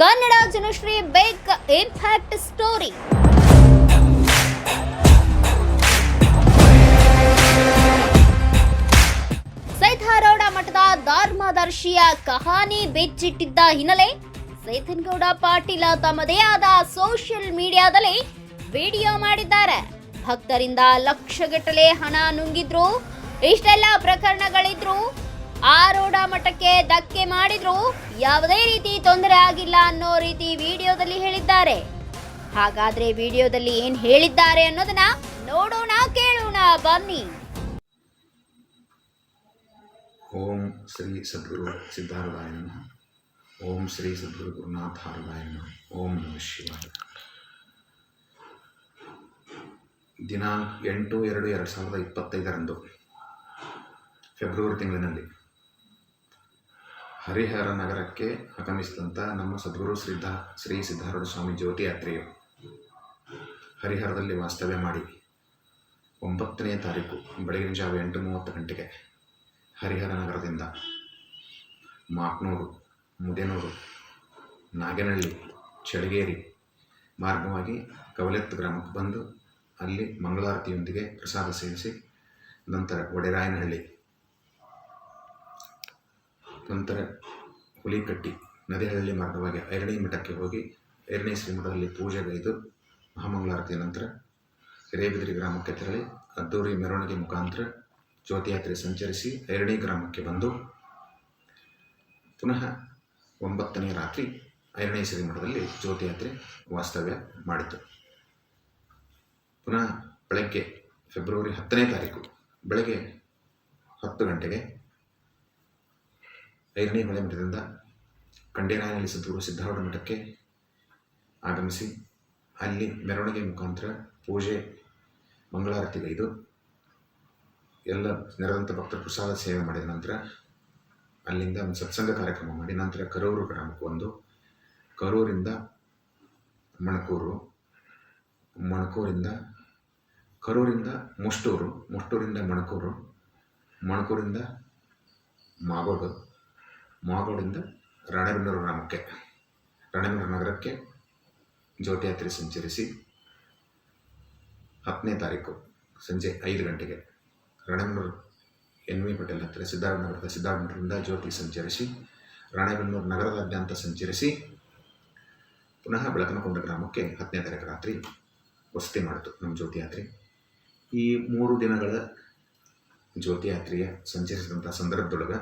ಕನ್ನಡ ಜನಶ್ರೀ ಬೇಕ್ impact story ಸೈತಾರೌಡ ಮಠದ ಧರ್ಮದರ್ಶಿಯ ಕಹಾನಿ ಬೆಚ್ಚಿಟ್ಟಿದ್ದ ಹಿನ್ನೆಲೆ ಸೈತನ್ಗೌಡ ಪಾಟೀಲ ತಮ್ಮದೇ ಆದ ಸೋಷಿಯಲ್ ಮೀಡಿಯಾದಲ್ಲಿ ವಿಡಿಯೋ ಮಾಡಿದ್ದಾರೆ. ಭಕ್ತರಿಂದ ಲಕ್ಷಗಟ್ಟಲೆ ಹಣ ನುಂಗಿದ್ರು, ಇಷ್ಟೆಲ್ಲ ಪ್ರಕರಣಗಳಿದ್ರು ಆರೋಡ ಮಠಕ್ಕೆ ಧಕ್ಕೆ ಮಾಡಿದ್ರು ಯಾವುದೇ ರೀತಿ ತೊಂದರೆ ಆಗಿಲ್ಲ ಅನ್ನೋ ರೀತಿ ವಿಡಿಯೋದಲ್ಲಿ ಹೇಳಿದ್ದಾರೆ. ಹಾಗಾದ್ರೆ ವಿಡಿಯೋದಲ್ಲಿ ಏನ್ ಹೇಳಿದ್ದಾರೆ ಅನ್ನೋದನ್ನ ನೋಡೋಣ, ಕೇಳೋಣ, ಬನ್ನಿ. ಓಂ ಶ್ರೀ ಸದ್ಗುರು ಸಿದ್ಧಾರೂಢಾಯ ನಮಃ. ಓಂ ಶ್ರೀ ಸದ್ಗುರು ಗುರುನಾಥಾರೂಢಾಯ ನಮಃ. ಓಂ ನಮಃ ಶಿವಾಯ. ದಿನಾಂಕ ಎಂಟು ಎರಡು ಎರಡು ಸಾವಿರದ ಇಪ್ಪತ್ತೈದರಂದು, ಫೆಬ್ರವರಿ ತಿಂಗಳಿನಲ್ಲಿ ಹರಿಹರ ನಗರಕ್ಕೆ ಆಗಮಿಸಿದಂಥ ನಮ್ಮ ಸದ್ಗುರು ಶ್ರೀಧ ಶ್ರೀ ಸಿದ್ಧಾರೂಢ ಸ್ವಾಮಿ ಜ್ಯೋತಿ ಯಾತ್ರೆಯು ಹರಿಹರದಲ್ಲಿ ವಾಸ್ತವ್ಯ ಮಾಡಿ ಒಂಬತ್ತನೇ ತಾರೀಕು ಬೆಳಗಿನ ಜಾವ ಎಂಟು ಮೂವತ್ತು ಗಂಟೆಗೆ ಹರಿಹರ ನಗರದಿಂದ ಮಾಕ್ನೂರು, ಮುದೇನೂರು, ನಾಗನಹಳ್ಳಿ ಚಳಗೇರಿ ಮಾರ್ಗವಾಗಿ ಕವಲೆತ್ತು ಗ್ರಾಮಕ್ಕೆ ಬಂದು ಅಲ್ಲಿ ಮಂಗಳಾರತಿಯೊಂದಿಗೆ ಪ್ರಸಾದ ಸೇವಿಸಿ ನಂತರ ಒಡೆರಾಯನಹಳ್ಳಿ ನಂತರ ಹುಲಿಕಟ್ಟಿ ನದಿಹಳ್ಳಿ ಮಾರ್ಗವಾಗಿ ಐರಣಿ ಮಠಕ್ಕೆ ಹೋಗಿ ಐರಣಿ ಶ್ರೀಮಠದಲ್ಲಿ ಪೂಜೆಗೈದು ಮಹಾಮಂಗಳಾರತಿಯ ನಂತರ ಹಿರೇಬಿದಿರಿ ಗ್ರಾಮಕ್ಕೆ ತೆರಳಿ ಅದ್ದೂರಿ ಮೆರವಣಿಗೆ ಮುಖಾಂತರ ಜ್ಯೋತಿಯಾತ್ರೆ ಸಂಚರಿಸಿ ಐರಣಿ ಗ್ರಾಮಕ್ಕೆ ಬಂದು ಪುನಃ ಒಂಬತ್ತನೇ ರಾತ್ರಿ ಐರಣಿ ಶ್ರೀಮಠದಲ್ಲಿ ಜ್ಯೋತಿಯಾತ್ರೆ ವಾಸ್ತವ್ಯ ಮಾಡಿತು. ಪುನಃ ಬೆಳಗ್ಗೆ ಫೆಬ್ರವರಿ ಹತ್ತನೇ ತಾರೀಕು ಬೆಳಗ್ಗೆ ಹತ್ತು ಗಂಟೆಗೆ ಐರಣಿ ಮಲೆ ಮಠದಿಂದ ಕಂಡೇರಾಯನಲ್ಲಿ ಸದ್ಗುರು ಸಿದ್ಧಾರೂಢ ಮಠಕ್ಕೆ ಆಗಮಿಸಿ ಅಲ್ಲಿ ಮೆರವಣಿಗೆ ಮುಖಾಂತರ ಪೂಜೆ ಮಂಗಳಾರತಿಗೈದು ಎಲ್ಲ ನೆರೆದಂಥ ಭಕ್ತರ ಪ್ರಸಾದ ಸೇವೆ ಮಾಡಿದ ನಂತರ ಅಲ್ಲಿಂದ ಒಂದು ಸತ್ಸಂಗ ಕಾರ್ಯಕ್ರಮ ಮಾಡಿ ನಂತರ ಕರೂರು ಗ್ರಾಮಕ್ಕೆ ಬಂದು ಕರೂರಿಂದ ಮಣಕೂರು, ಮಣಕೂರಿಂದ ಕರೂರಿಂದ ಮುಷ್ಟೂರು, ಮುಷ್ಟೂರಿಂದ ಮಣಕೂರು, ಮಣಕೂರಿಂದ ಮಾಗೋಡು ಮಾಗೋಡಿಂದ ರಾಣೆಬೆನ್ನೂರು ಗ್ರಾಮಕ್ಕೆ, ರಾಣೆಬೆನ್ನೂರು ನಗರಕ್ಕೆ ಜ್ಯೋತಿಯಾತ್ರೆ ಸಂಚರಿಸಿ ಹತ್ತನೇ ತಾರೀಕು ಸಂಜೆ ಐದು ಗಂಟೆಗೆ ರಾಣೆಬೆನ್ನೂರು ಎನ್ ವಿ ಪಟೇಲ್ ಹತ್ತಿರ ಸಿದ್ಧಾರ್ಥ ನಗರದ ಜ್ಯೋತಿ ಸಂಚರಿಸಿ, ರಾಣೆಬೆನ್ನೂರು ನಗರದಾದ್ಯಂತ ಸಂಚರಿಸಿ ಪುನಃ ಬೆಳಕನಕೊಂಡ ಗ್ರಾಮಕ್ಕೆ ಹತ್ತನೇ ತಾರೀಕು ರಾತ್ರಿ ವಸತಿ ಮಾಡಿತು ನಮ್ಮ ಜ್ಯೋತಿ ಯಾತ್ರೆ ಈ ಮೂರು ದಿನಗಳ ಜ್ಯೋತಿ ಯಾತ್ರೆಯ ಸಂಚರಿಸಿದಂಥ ಸಂದರ್ಭದೊಳಗೆ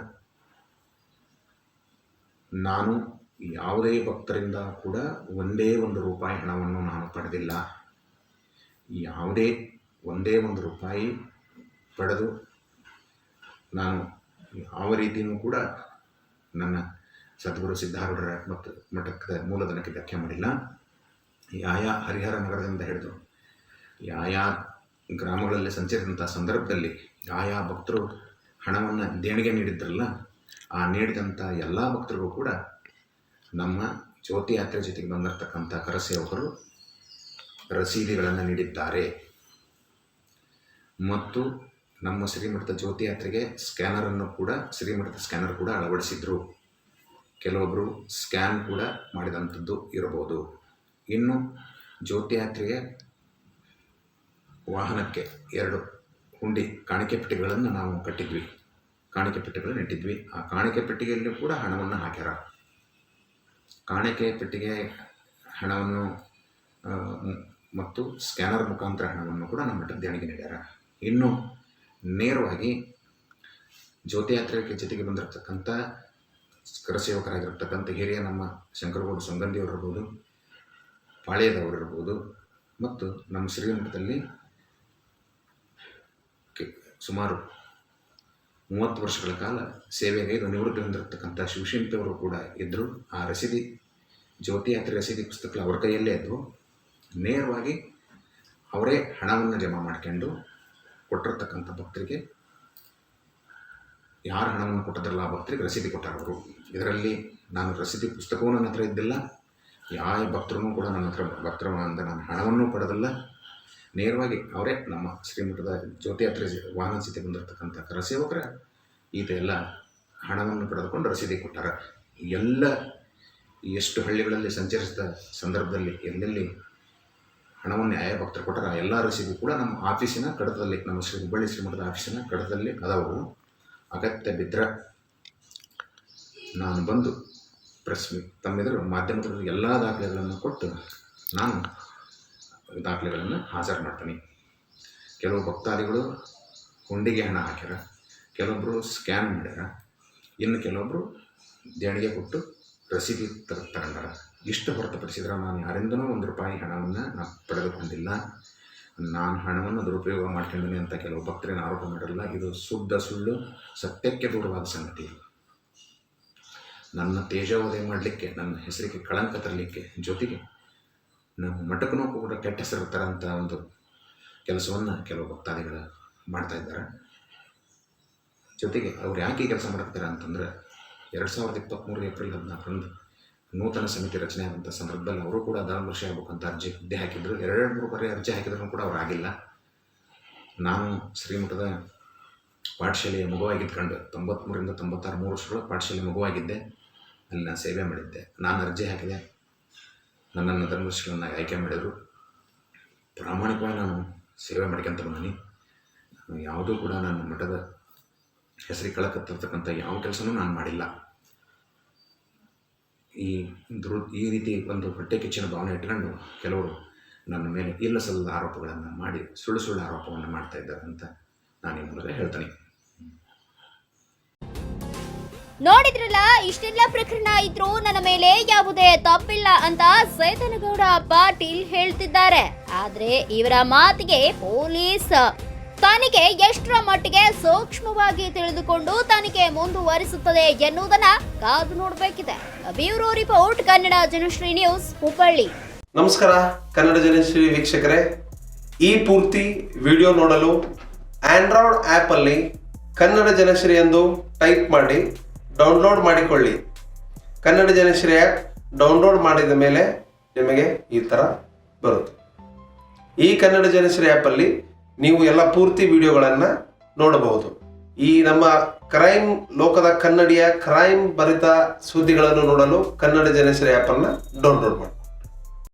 ನಾನು ಯಾವುದೇ ಭಕ್ತರಿಂದ ಕೂಡ ಒಂದೇ ಒಂದು ರೂಪಾಯಿ ಹಣವನ್ನು ನಾನು ಪಡೆದಿಲ್ಲ. ಯಾವುದೇ ಒಂದೇ ಒಂದು ರೂಪಾಯಿ ಪಡೆದು ನಾನು ಯಾವ ರೀತಿಯೂ ಕೂಡ ನನ್ನ ಸದ್ಗುರು ಸಿದ್ಧಾರೂಢರ ಮತ್ತು ಮಠದ ಮೂಲಧನಕ್ಕೆ ಧಕ್ಕೆ ಮಾಡಿಲ್ಲ. ಯಾಯ ಹರಿಹರ ನಗರದಿಂದ ಹಿಡಿದು ಯಾಯಾ ಗ್ರಾಮಗಳಲ್ಲಿ ಸಂಚರಿಸಿದಂಥ ಸಂದರ್ಭದಲ್ಲಿ ಯಾವ ಭಕ್ತರು ಹಣವನ್ನು ದೇಣಿಗೆ ನೀಡಿದ್ರಲ್ಲ ಆ ನೀಡಿದಂಥ ಎಲ್ಲ ಭಕ್ತರಿಗೂ ಕೂಡ ನಮ್ಮ ಜ್ಯೋತಿ ಯಾತ್ರೆ ಜೊತೆಗೆ ಬಂದಿರತಕ್ಕಂಥ ಕರಸೇವಕರು ರಸೀದಿಗಳನ್ನು ನೀಡಿದ್ದಾರೆ. ಮತ್ತು ನಮ್ಮ ಶ್ರೀಮಠದ ಜ್ಯೋತಿ ಯಾತ್ರೆಗೆ ಸ್ಕ್ಯಾನರನ್ನು ಕೂಡ ಶ್ರೀಮಠದ ಸ್ಕ್ಯಾನರ್ ಕೂಡ ಅಳವಡಿಸಿದ್ರು. ಕೆಲವೊಬ್ಬರು ಸ್ಕ್ಯಾನ್ ಕೂಡ ಮಾಡಿದಂಥದ್ದು ಇರಬಹುದು. ಇನ್ನು ಜ್ಯೋತಿ ಯಾತ್ರೆಗೆ ವಾಹನಕ್ಕೆ ಎರಡು ಹುಂಡಿ ಕಾಣಿಕೆ ಪೆಟ್ಟಿಗೆಗಳನ್ನು ನಾವು ಕಟ್ಟಿದ್ವಿ. ಕಾಣಿಕೆ ಪೆಟ್ಟಿಗೆಗಳನ್ನು ಇಟ್ಟಿದ್ವಿ ಆ ಕಾಣಿಕೆ ಪೆಟ್ಟಿಗೆಯಲ್ಲೂ ಕೂಡ ಹಣವನ್ನು ಹಾಕ್ಯಾರ. ಕಾಣಿಕೆ ಪೆಟ್ಟಿಗೆ ಹಣವನ್ನು ಮತ್ತು ಸ್ಕ್ಯಾನರ್ ಮುಖಾಂತರ ಹಣವನ್ನು ಕೂಡ ನಮ್ಮ ದೇಣಿಗೆ ನೀಡ್ಯಾರ. ಇನ್ನು ನೇರವಾಗಿ ಜ್ಯೋತಿಯಾತ್ರೆಗೆ ಜೊತೆಗೆ ಬಂದಿರತಕ್ಕಂಥ ಕರಸೇವಕರಾಗಿರ್ತಕ್ಕಂಥ ಹಿರಿಯ ನಮ್ಮ ಶಂಕರಗೌಡ ಸಂಗಂಧಿಯವರಿರ್ಬೋದು ಇರ್ಬೋದು, ಪಾಳ್ಯದವರು ಇರ್ಬೋದು, ಮತ್ತು ನಮ್ಮ ಶ್ರೀಮಠದಲ್ಲಿ ಸುಮಾರು ಮೂವತ್ತು ವರ್ಷಗಳ ಕಾಲ ಸೇವೆಗೆ ನಿವೃತ್ತಿ ಹೊಂದಿರತಕ್ಕಂಥ ಅವರು ಕೂಡ ಇದ್ದರು ಆ ರಸೀದಿ ಜ್ಯೋತಿ ಯಾತ್ರೆ ರಸೀದಿ ಪುಸ್ತಕಗಳು ಅವರ ಕೈಯಲ್ಲೇ ಇದ್ದವು ನೇರವಾಗಿ ಅವರೇ ಹಣವನ್ನು ಜಮಾ ಮಾಡ್ಕೊಂಡು ಕೊಟ್ಟಿರ್ತಕ್ಕಂಥ ಭಕ್ತರಿಗೆ, ಯಾರು ಹಣವನ್ನು ಕೊಟ್ಟದ್ರಲ್ಲ ಆ ಭಕ್ತರಿಗೆ ರಸೀದಿ ಕೊಟ್ಟಾರ ಅವರು. ಇದರಲ್ಲಿ ನಾನು ರಸೀದಿ ಪುಸ್ತಕವೂ ನನ್ನ ಹತ್ರ ಇದ್ದಿಲ್ಲ ಯಾವ ಭಕ್ತರೂ ಕೂಡ ನನ್ನ ಹತ್ರ ಭಕ್ತರ ನಾನು ಹಣವನ್ನು ಪಡೆದಲ್ಲ. ನೇರವಾಗಿ ಅವರೇ ನಮ್ಮ ಶ್ರೀಮಠದ ಜ್ಯೋತಿಯಾತ್ರೆ ವಾಹನ ಜೊತೆ ಬಂದಿರತಕ್ಕಂಥ ಕರಸೇವಕರ ಈತ ಎಲ್ಲ ಹಣವನ್ನು ಪಡೆದುಕೊಂಡು ರಸೀದಿ ಕೊಟ್ಟಾರ. ಎಲ್ಲ ಎಷ್ಟು ಹಳ್ಳಿಗಳಲ್ಲಿ ಸಂಚರಿಸಿದ ಸಂದರ್ಭದಲ್ಲಿ ಎಲ್ಲೆಲ್ಲಿ ಹಣವನ್ನು ಆಯಾ ಭಕ್ತರು ಕೊಟ್ಟರೆ, ಎಲ್ಲ ರಸೀದಿ ಕೂಡ ನಮ್ಮ ಆಫೀಸಿನ ಕಡತದಲ್ಲಿ, ನಮ್ಮ ಶ್ರೀ ಹುಬ್ಬಳ್ಳಿ ಶ್ರೀಮಠದ ಆಫೀಸಿನ ಕಡತದಲ್ಲಿ ಅದಾವು. ಅಗತ್ಯ ಬಿದ್ದರೆ ನಾನು ಬಂದು ಪ್ರೆಸ್ ತಮ್ಮೆದುರು ಮಾಧ್ಯಮದ ಎಲ್ಲ ದಾಖಲೆಗಳನ್ನು ಕೊಟ್ಟು ನಾನು ದಾಖಲೆಗಳನ್ನು ಹಾಜರು ಮಾಡ್ತೀನಿ. ಕೆಲವು ಭಕ್ತಾದಿಗಳು ಹುಂಡಿಗೆ ಹಣ ಹಾಕ್ಯಾರ ಕೆಲವೊಬ್ಬರು ಸ್ಕ್ಯಾನ್ ಮಾಡ್ಯಾರ, ಇನ್ನು ಕೆಲವೊಬ್ಬರು ದೇಣಿಗೆ ಕೊಟ್ಟು ರಸೀದಿ ತರ ತಗೊಂಡಾರ. ಇಷ್ಟು ಹೊರತುಪಡಿಸಿದ್ರೆ ನಾನು ಯಾರಿಂದನೂ ಒಂದು ರೂಪಾಯಿ ಹಣವನ್ನು ನಾನು ಪಡೆದುಕೊಂಡಿಲ್ಲ. ನಾನು ಹಣವನ್ನು ದುರುಪಯೋಗ ಮಾಡ್ಕೊಂಡಿನಿ ಅಂತ ಕೆಲವು ಭಕ್ತರೇನು ಆರೋಪ ಮಾಡಿರಲ್ಲ, ಇದು ಶುದ್ಧ ಸುಳ್ಳು, ಸತ್ಯಕ್ಕೆ ದೂರವಾದ ಸಂಗತಿ. ನನ್ನ ತೇಜೋದಯ ಮಾಡಲಿಕ್ಕೆ, ನನ್ನ ಹೆಸರಿಗೆ ಕಳಂಕ ತರಲಿಕ್ಕೆ ಜೊತೆಗೆ ನಮ್ಮ ಮಠಕ್ಕೂ ಕೂಡ ಕೆಟ್ಟ ಹೆಸರು ತರೋಂಥ ಒಂದು ಕೆಲಸವನ್ನು ಕೆಲವು ಭಕ್ತಾದಿಗಳು ಮಾಡ್ತಾ ಇದ್ದಾರೆ. ಜೊತೆಗೆ ಅವ್ರು ಯಾಕೆ ಕೆಲಸ ಮಾಡ್ತಾರೆ ಅಂತಂದರೆ, ಎರಡು ಸಾವಿರದ ಇಪ್ಪತ್ತ್ಮೂರು ಏಪ್ರಿಲ್ ಹದಿನಾಲ್ಕರಂದು ನೂತನ ಸಮಿತಿ ರಚನೆ ಆದಂಥ ಸಂದರ್ಭದಲ್ಲಿ ಅವರು ಕೂಡ ಧರ್ಮದರ್ಶಿ ಆಗ್ಬೇಕಂತ ಅರ್ಜಿ ಹುದ್ದೆ ಹಾಕಿದ್ರು. ಎರಡು ಮೂರು ಬಾರಿ ಅರ್ಜಿ ಹಾಕಿದ್ರು ಕೂಡ ಅವ್ರು ಆಗಿಲ್ಲ. ನಾನು ಶ್ರೀಮಠದ ಪಾಠಶಾಲೆಯ ಮಗುವಾಗಿದ್ಕೊಂಡು ತೊಂಬತ್ತ್ಮೂರಿಂದ ತೊಂಬತ್ತಾರು ಮೂರು ವರ್ಷಗಳು ಪಾಠಶಾಲೆ ಮಗುವಾಗಿದ್ದೆ. ಅಲ್ಲಿ ನಾನು ಸೇವೆ ಮಾಡಿದ್ದೆ. ನಾನು ಅರ್ಜಿ ಹಾಕಿದೆ. ನನ್ನನ್ನು ಧರ್ಮಶ್ರೀಗಳನ್ನಾಗಿ ಆಯ್ಕೆ ಮಾಡಿದರು. ಪ್ರಾಮಾಣಿಕವಾಗಿ ನಾನು ಸೇವೆ ಮಾಡ್ಕೊಂತ ಬಂದೀನಿ. ನಾನು ಯಾವುದೂ ಕೂಡ ನನ್ನ ಮಠದ ಹೆಸರಿಗೆ ಕಳಕತ್ತಿರ್ತಕ್ಕಂಥ ಯಾವ ಕೆಲಸನೂ ನಾನು ಮಾಡಿಲ್ಲ. ಈ ದುರು ಈ ರೀತಿ ಒಂದು ಹೊಟ್ಟೆ ಕಿಚ್ಚಿನ ಭಾವನೆ ಇಟ್ಕೊಂಡು ಕೆಲವರು ನನ್ನ ಮೇಲೆ ಇಲ್ಲ ಸಲ್ಲದ ಆರೋಪಗಳನ್ನು ಮಾಡಿ ಸುಳ್ಳು ಸುಳ್ಳು ಆರೋಪವನ್ನು ಮಾಡ್ತಾ ಇದ್ದಾರೆ ಅಂತ ನಾನು ಈ ಮೂಲಕ ಹೇಳ್ತೀನಿ. ನೋಡಿದ್ರಲ್ಲ, ಇಷ್ಟೆಲ್ಲ ಪ್ರಕರಣ ಇದ್ರೂ ನನ್ನ ಮೇಲೆ ಯಾವುದೇ ತಪ್ಪಿಲ್ಲ ಅಂತ ಸೈತನಗೌಡ ಪಾಟೀಲ್ ಹೇಳ್ತಿದ್ದಾರೆ. ಆದ್ರೆ ಇವರ ಮಾತಿಗೆ ಪೊಲೀಸ್ ತನಿಖೆ ಎಷ್ಟರ ಮಟ್ಟಿಗೆ ಸೂಕ್ಷ್ಮವಾಗಿ ತಿಳಿದುಕೊಂಡು ತನಿಖೆ ಮುಂದುವರಿಸುತ್ತದೆ ಎನ್ನುವುದನ್ನ ಕಾದು ನೋಡಬೇಕಿದೆ. Bureau report, Kannada Janashree news, Hubballi. ನಮಸ್ಕಾರ, ಕನ್ನಡ ಜನಶ್ರೀ ವೀಕ್ಷಕರೇ. ಈ ಪೂರ್ತಿ ವಿಡಿಯೋ ನೋಡಲು ಆಂಡ್ರಾಯ್ಡ್ ಆ್ಯಪಲ್ಲಿ ಕನ್ನಡ ಜನಶ್ರೀ ಎಂದು ಟೈಪ್ ಮಾಡಿ. ಡೌನ್ಲೋಡ್ ಮಾಡಿಕೊಳ್ಳಿ. ಕನ್ನಡ ಜನಶ್ರೀ ಆ್ಯಪ್ ಡೌನ್ಲೋಡ್ ಮಾಡಿದ ಮೇಲೆ ನಿಮಗೆ ಈ ಥರ ಬರುತ್ತೆ. ಈ ಕನ್ನಡ ಜನಶ್ರೀ ಆ್ಯಪಲ್ಲಿ ನೀವು ಎಲ್ಲ ಪೂರ್ತಿ ವಿಡಿಯೋಗಳನ್ನು ನೋಡಬಹುದು. ಈ ನಮ್ಮ ಕ್ರೈಮ್ ಲೋಕದ ಕನ್ನಡಿಯ ಕ್ರೈಮ್ ಭರಿತ ಸುದ್ದಿಗಳನ್ನು ನೋಡಲು ಕನ್ನಡ ಜನಶ್ರೀ ಆ್ಯಪನ್ನು ಡೌನ್ಲೋಡ್ ಮಾಡಿ.